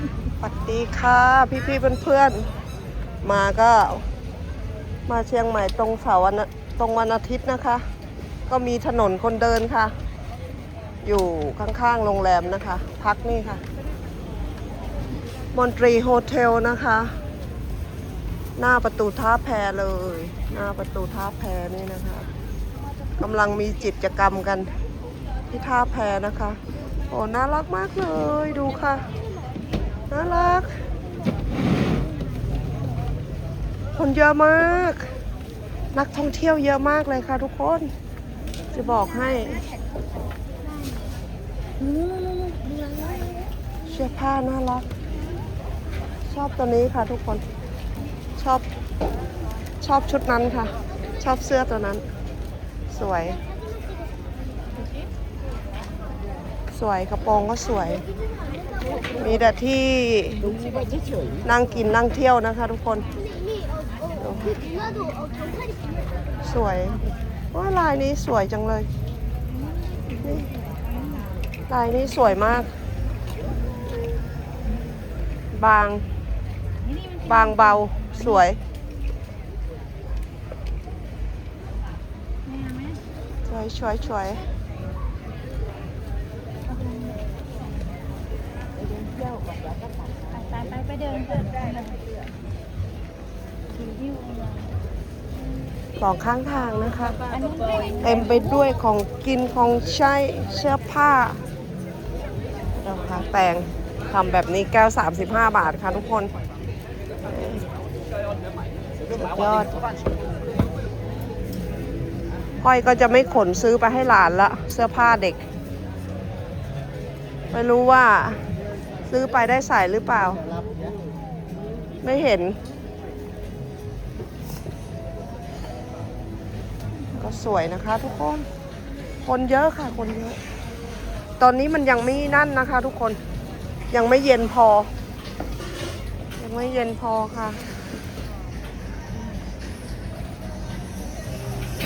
สวัสดีค่ะ พี่พี่ๆเพื่อนๆมาก็ มาเชียงใหม่ตรงเสาร์วันตรงวันอาทิตย์นะคะ ก็มีถนนคนเดินค่ะ อยู่ข้างๆโรงแรมนะคะ พักนี่ค่ะ มอนตรีโฮเทลนะคะ หน้าประตูท่าแพเลย หน้าประตูท่าแพนี่นะคะกำลังมีจิตกรรมกันที่ท่าแพนะคะ โอ้น่ารักมากเลยดูค่ะ น่ารัก คนเยอะมาก นักท่องเที่ยวเยอะมากเลยค่ะทุกคน จะบอกให้เสื้อผ้าน่ารัก ชอบตัวนี้ค่ะทุกคน ชอบ ชอบชุดนั้นค่ะ ชอบเสื้อตัวนั้น สวย สวยกระโปรงก็สวย มีแต่ที่นั่งกินนั่งเที่ยวนะคะทุกคน สวยว่าลายนี้สวยจังเลยนี่ลายนี้สวยมาก บาง บางเบาสวยสวยสวยสวย ไปไปไปเดินเถอะถือหิ้วเอาไว้สองข้างทางนะคะ อันนู้นเป็นเต็มไปด้วยของกินของใช้เสื้อผ้าเราค่ะแต่งทำแบบนี้แก้ว 35 บาทค่ะทุกคนสุดยอดก้อยก็จะไม่ขนซื้อไปให้หลานละ เสื้อผ้าเด็ก ไม่รู้ว่า ซื้อไปได้ใส่หรือเปล่า ไม่เห็น ก็สวยนะคะทุกคน คนเยอะค่ะคนเยอะ ตอนนี้มันยังไม่นั่นนะคะ ทุกคน ยังไม่เย็นพอ ยังไม่เย็นพอค่ะ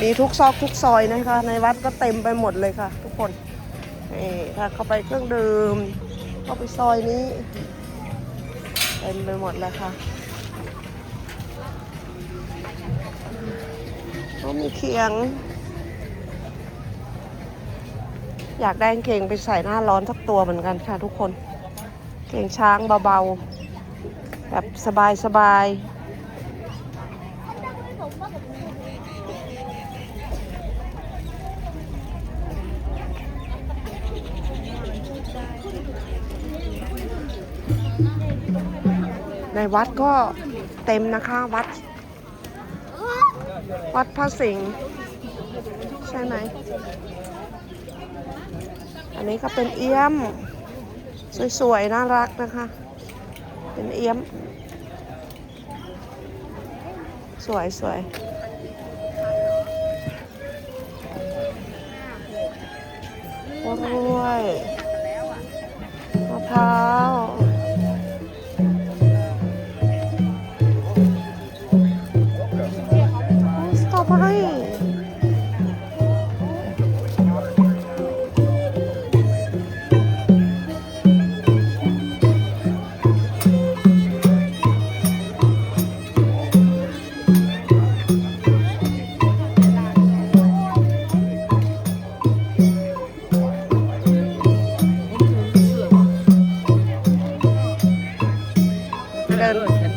มีทุกซอกทุกซอยนะคะ ในวัดก็เต็มไปหมดเลยค่ะ ทุกคนนี่ถ้าเข้าไปเครื่องดื่ม เข้าไปซอยนี้เต็มไปหมดเลยค่ะก็มีเคียง อยากได้เกงไปใส่หน้าร้อนสักตัวเหมือนกันค่ะทุกคน เกงช้างเบาๆ แบบสบายๆ วัดก็เต็มนะคะวัด วัดพระสิงห์ใช่ไหม อันนี้ก็เป็นเอี้ยม สวยๆ น่ารักนะคะ เป็นเอี้ยม สวยสวยกล้วย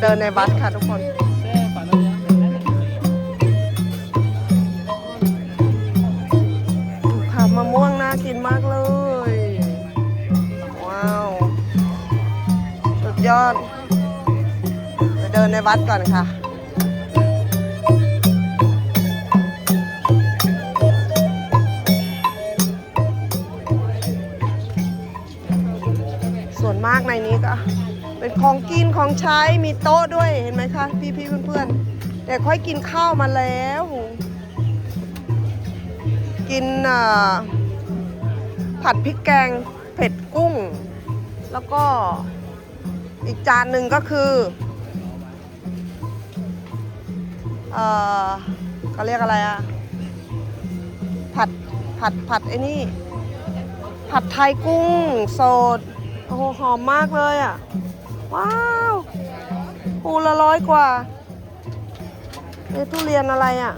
ดินเดินในวัดค่ะทุกคนค่ะมะม่วงน่ากินมากเลย ว้าว สุดยอดไปเดินในวัดก่อนค่ะส่วนมากในนี้ก็ เป็นของกินของใช้มีโต๊ะด้วยเห็นไหมคะ พี่พี่เพื่อนๆแต่ค่อยกินข้าวมาแล้ว กินผัดพริกแกงเผ็ดกุ้ง แล้วก็อีกจานหนึ่งก็คือเออเขาเรียกอะไรอะผัดผัดผัดไอ้นี่ ผัดไทยกุ้งสดโอ้โหหอมมากเลยอะ ว้าวภูละร้อยกว่าเอ๊ะทุเรียนอะไรอะ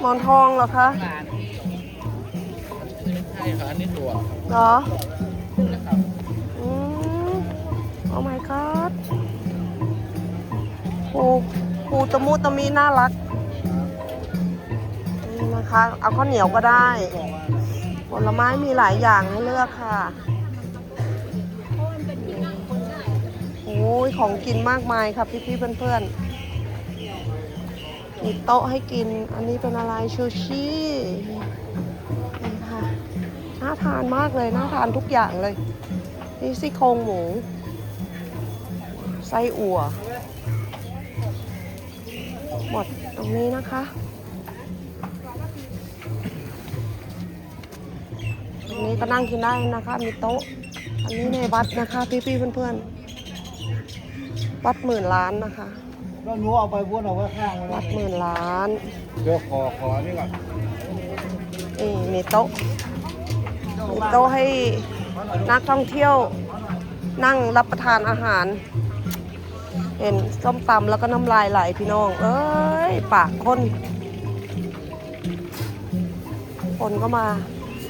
หมอนทองเหรอคะใช่ครับอันนี้ตัวเหรออืมโอ้ my god ภูภูตะมุตะมีน่ารักนี่นะคะ เอาข้าวเหนียวก็ได้ ผลไม้มีหลายอย่างให้เลือกค่ะ อ้ยของกินมากมายครับพี่ๆเพื่อนๆมีโต๊ะให้กิน อันนี้เป็นอะไรชูชินี่ค่ะน่าทานมากเลยน่าทานทุกอย่างเลย นี่ซี่โครงหมูไส้อั่ว หมดตรงนี้นะคะตรงนี้ก็นั่งกินได้นะคะ มีโต๊ะ อันนี้ในวัดนะคะ พี่ๆเพื่อนๆ วัดหมื่นล้านนะคะแล้วหนูเอาไปบ้วนเอาไว้ข้างวัดหมื่นล้านเดี๋ยวขอขอนี่ก่อนนี่มีโต๊ะมีโต๊ะให้นักท่องเที่ยวนั่งรับประทานอาหาร เห็นส้มตำแล้วก็น้ำลายไหลพี่น้อง เอ้ย ปากคน คนก็มา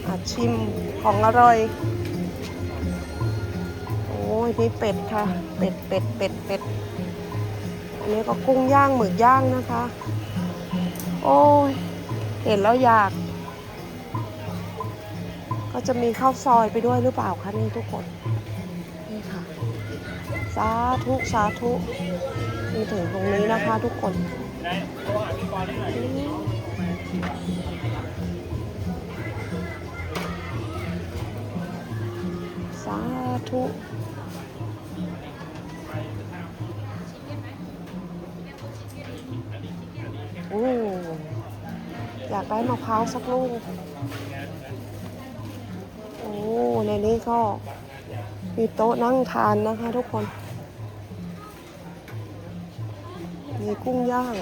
อาชิมของอร่อยโอ้ยนี่เป็ดค่ะ เป็ด เป็ด เป็ด เป็ด อันนี้ก็กุ้งย่างหมึกย่างนะคะ โอ้ย เห็นแล้วอยาก ก็จะมีข้าวซอยไปด้วยหรือเปล่าคะนี่ทุกคน นี่ค่ะ สาธุสาธุมีถึงตรงนี้นะคะทุกคนสาธุ ได้มะพร้าวสักลูก โอ้ ในนี้ก็มีโต๊ะนั่งทานนะคะทุกคน มีกุ้งย่าง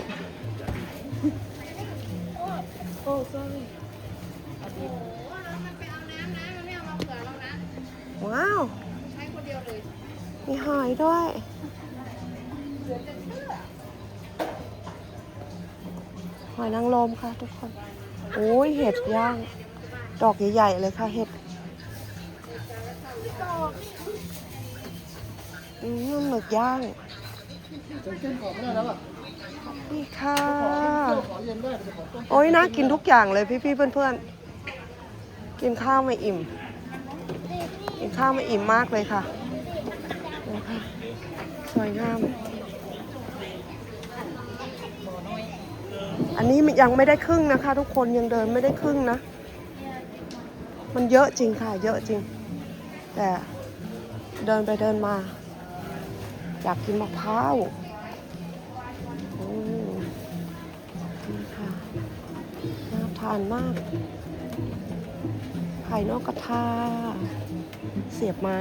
โอ้ sorry ว้าวมีหอยด้วย อยนางรมค่ะทุกคน โอ้ยเห็ดย่าง ดอกใหญ่ๆเลยค่ะเห็ดอืมหมึกย่าง นี่ค่ะ โอ้ยน่ากินทุกอย่างเลยพี่ๆเพื่อนๆ กินข้าวไม่อิ่ม กินข้าวไม่อิ่มมากเลยค่ะดูค่ะสวยงาม อันนี้ยังไม่ได้ครึ่งนะคะ ทุกคนยังเดินไม่ได้ครึ่งนะ มันเยอะจริงค่ะ เยอะจริง แต่เดินไปเดินมา อยากกินมะพร้าวนี่ค่ะน่าทานมากไข่นอกกระทาเสียบไม้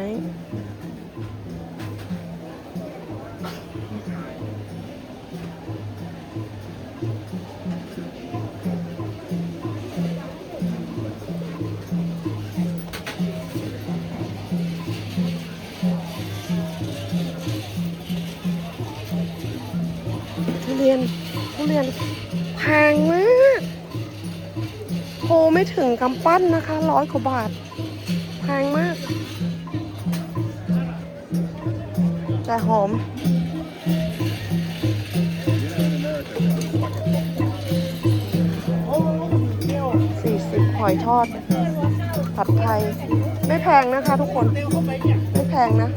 เรียนทุเรียนแพงมากโทไม่ถึงกำปั้นนะคะร้อยกว่าบาทแพงมาก แต่หอม40หอยทอด ผัดไทย ไม่แพงนะคะทุกคน ไม่แพงนะ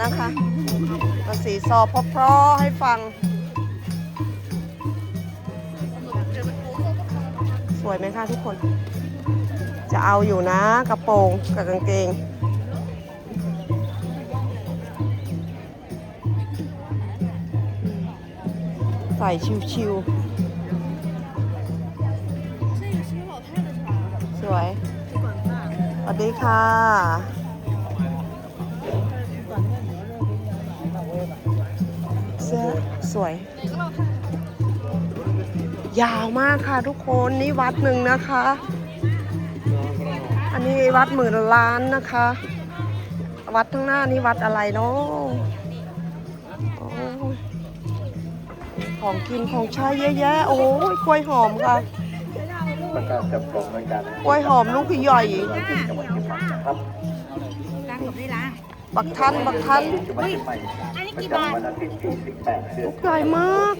นะคะมาสีซอเพราะๆให้ฟัง สวยไหมคะทุกคน จะเอาอยู่นะกระโปรงกับกางเกงใส่ชิวๆสวย สวัสดีค่ะ สื้อสวย ยาวมากค่ะทุกคนนี่วัดหนึ่งนะคะ อันนี้วัดหมื่นล้านนะคะ วัดข้างหน้านี่วัดอะไรเนาะโอ้ยของกินของใช้เยอะแยะโอ้ยกล้วยหอมค่ะประกาศจับกลุ่มในการกล้วยหอมลูกใหญ่ จังหวัดเชียงใหม่ครับล้างกับได้ล้าง บักทันบักทันจังหวัดเชียงใหม่อันนี้ประกี่บาทจำวันอาทิตย์ที่18เดือนใหญ่มาก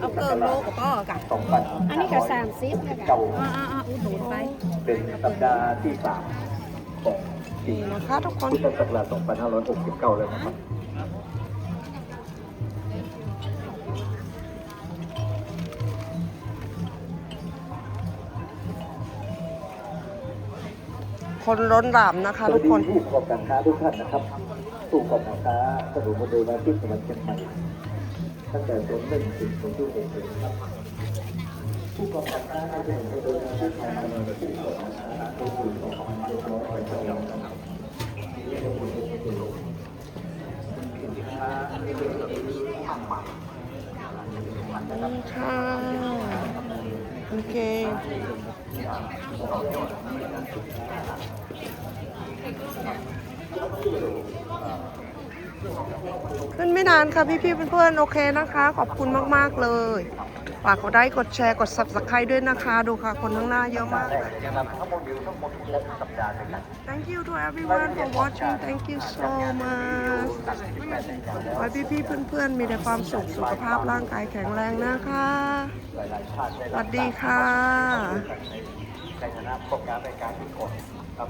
เอาเกินโลกับพ่อกัน2569อันนี้ก็สามสิบนะกันอ่าอ่าอ่าอุดหนุนไปเป็นสัปดาห์ที่3ของปีนี่นะคะทุกคนพุทธศักราช2569 แล้วนะครับ คนล้นหลามนะคะทุกคนสวัสดีผู้ประกอบการค้าทุกท่านนะครับผู้ประกอบการค้าสนุนมาโดยมาที่จังหวัดเชียงใหม่ตั้งแต่ศูนย์หนึ่งถึงศูนย์ที่หกเลยนะครับผู้ประกอบการค้าสนุนมาโดยมาที่จังหวัดเชียงใหม่ผู้ประกอบการค้าก็คือของมันเรียบร้อยไปแล้วนะครับค่ะโอเค ขึ้นไม่นานค่ะพี่ๆเพื่อนๆโอเคนะคะ ขอบคุณมากๆเลย ฝากกดไลค์กดแชร์กด subscribe ด้วยนะคะ ดูค่ะ คนข้างหน้าเยอะมากเลยยังนำทั้งหมดอยู่ทั้งหมดครบสัปดาห์ด้วยกัน Thank you to everyone for watching Thank you so much ขอให้พี่ๆเพื่อนๆ มีแต่ความสุขสุขภาพร่างกายแข็งแรงนะคะ สวัสดีค่ะในฐานะประกอบการในการทุกคนครับ